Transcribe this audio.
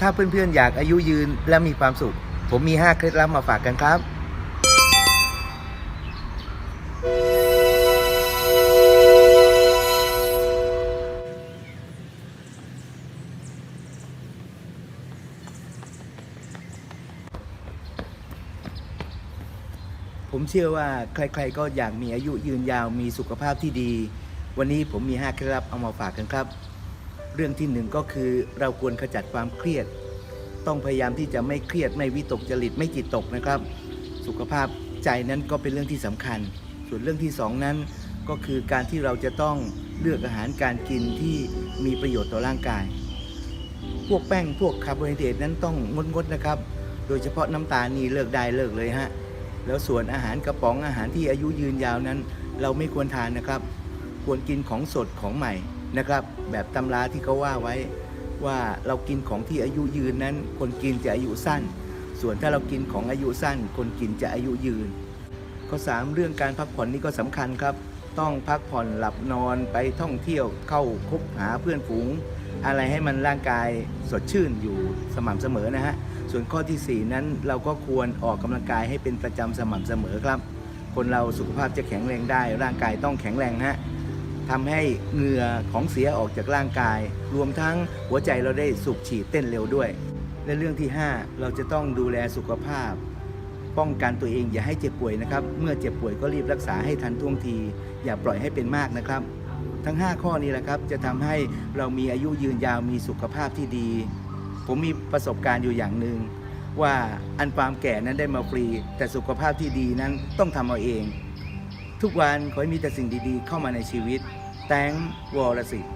ถ้าเพื่อนๆอยากอายุยืนและมีความสุข ผมมี 5 เคล็ดลับมาฝากกันครับ ผมเชื่อว่าใครๆก็อยากมีอายุยืนยาวมีสุขภาพที่ดี วันนี้ผมมี 5 เคล็ดลับเอามาฝากกันครับ รื่องที่หนึ่งก็คือเราควรขจัดความเครียด ต้องพยายามที่จะไม่เครียดไม่วิตกจริตไม่จิตตกนะครับ สุขภาพใจนั้นก็เป็นเรื่องที่สำคัญ ส่วนเรื่องที่สองนั้นก็คือการที่เราจะต้องเลือกอาหารการกินที่มีประโยชน์ต่อร่างกาย พวกแป้งพวกคาร์โบไฮเดรตนั้นต้องงดๆนะครับ โดยเฉพาะน้ำตาลนี่เลิกได้เลิกเลยฮะ แล้วส่วนอาหารกระป๋องอาหารที่อายุยืนยาวนั้น เราไม่ควรทานนะครับ ควรกินของสดของใหม่ นะครับแบบตำราที่เขาว่าไว้ว่าเรากินของที่อายุยืนนั้น คนกินจะอายุสั้น ส่วนถ้าเรากินของอายุสั้น คนกินจะอายุยืน ข้อสามเรื่องการพักผ่อนนี่ก็สำคัญครับ ต้องพักผ่อนหลับนอนไปท่องเที่ยวเข้าคบหาเพื่อนฝูง อะไรให้มันร่างกายสดชื่นอยู่สม่ำเสมอนะฮะส่วนข้อทีสี่ 4 นั้นเราก็ควรออกกำลังกายให้เป็นประจำสม่ำเสมอครับ คนเราสุขภาพจะแข็งแรงได้ ร่างกายต้องแข็งแรงฮะ ทำให้เหงื่อของเสียออกจากร่างกาย รวมทั้งหัวใจเราได้สูบฉีดเต้นเร็วด้วย และเรื่องที่ 5 เราจะต้องดูแลสุขภาพ ป้องกันตัวเองอย่าให้เจ็บป่วยนะครับ เมื่อเจ็บป่วยก็รีบรักษาให้ทันท่วงที อย่าปล่อยให้เป็นมากนะครับ ทั้ง 5 ข้อนี้แหละครับ จะทำให้เรามีอายุยืนยาวมีสุขภาพที่ดี ผมมีประสบการณ์อยู่อย่างหนึ่งว่าอันความแก่นั้นได้มาฟรี แต่สุขภาพที่ดีนั้นต้องทำเอาเอง ทุกวันขอให้มีแต่สิ่งดีๆ เข้ามาในชีวิต แตงวอลสิทธิ์